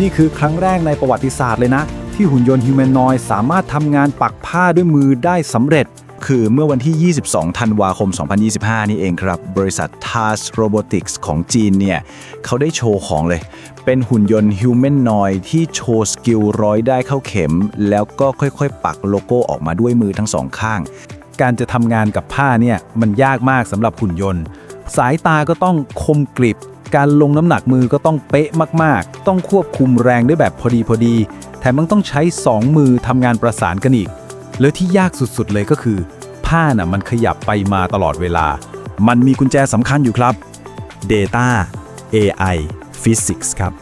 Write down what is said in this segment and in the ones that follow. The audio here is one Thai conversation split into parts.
นี่คือครั้งแรกในประวัติศาสตร์เลยนะ ที่หุ่นยนต์ฮิวแมนนอยสามารถทำงานปักผ้าด้วยมือได้สำเร็จ คือเมื่อวันที่ 22 ธันวาคม 2025 นี่เองครับ บริษัท TAS Robotics ของจีนเนี่ยเขาได้โชว์ของเลย เป็นหุ่นยนต์ Humanoid ที่โชว์สกิลร้อยได้เข้าเข็ม แล้วก็ค่อยๆ ปักโลโก้ออกมาด้วยมือทั้งสองข้าง การจะทำงานกับผ้าเนี่ยมันยากมากสำหรับหุ่นยนต์ สายตาก็ต้องคมกริบ การลงน้ำหนักมือก็ต้องเป๊ะมากๆ ต้องควบคุมแรงได้แบบพอดีพอดี แถมมันต้องใช้ 2 มือทำงานประสานกันอีก แล้วที่ยากสุดๆเลยก็คือ ผ้าน่ะมันขยับไปมาตลอดเวลา มันมีกุญแจสำคัญอยู่ครับ Data AI Physics ครับ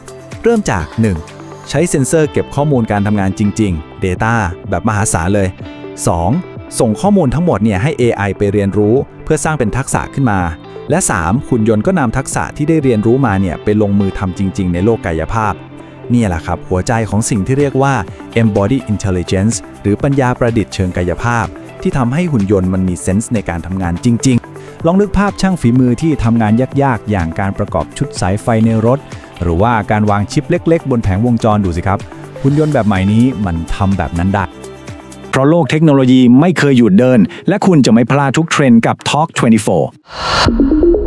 เริ่มจาก 1. ใช้เซ็นเซอร์เก็บข้อมูลการทำงานจริง ๆ Data แบบมหาศาลเลย 2. ส่งข้อมูลทั้งหมดเนี่ยให้ AI ไปเรียนรู้ เพื่อสร้างเป็นทักษะขึ้นมา และ 3. หุ่นยนต์ก็นำทักษะที่ได้เรียนรู้มาเนี่ยไปลงมือทำจริง ๆ ในโลกกายภาพ นี่แหละครับ หัวใจของสิ่งที่เรียกว่า embodied intelligence หรือปัญญาประดิษฐ์เชิงกายภาพ ที่ทำให้หุ่นยนต์มันมีเซนส์ในการทำงานจริง ๆ ลองนึกภาพช่างฝีมือที่ทำงานยากๆ อย่างการประกอบชุดสายไฟในรถ หรือว่าการวางชิปเล็ก ๆ บนแผงวงจรดูสิครับหุ่นยนต์แบบใหม่นี้มันทำแบบนั้นได้ เพราะโลกเทคโนโลยีไม่เคยหยุดเดิน และคุณจะไม่พลาดทุกเทรนด์กับ Talk 24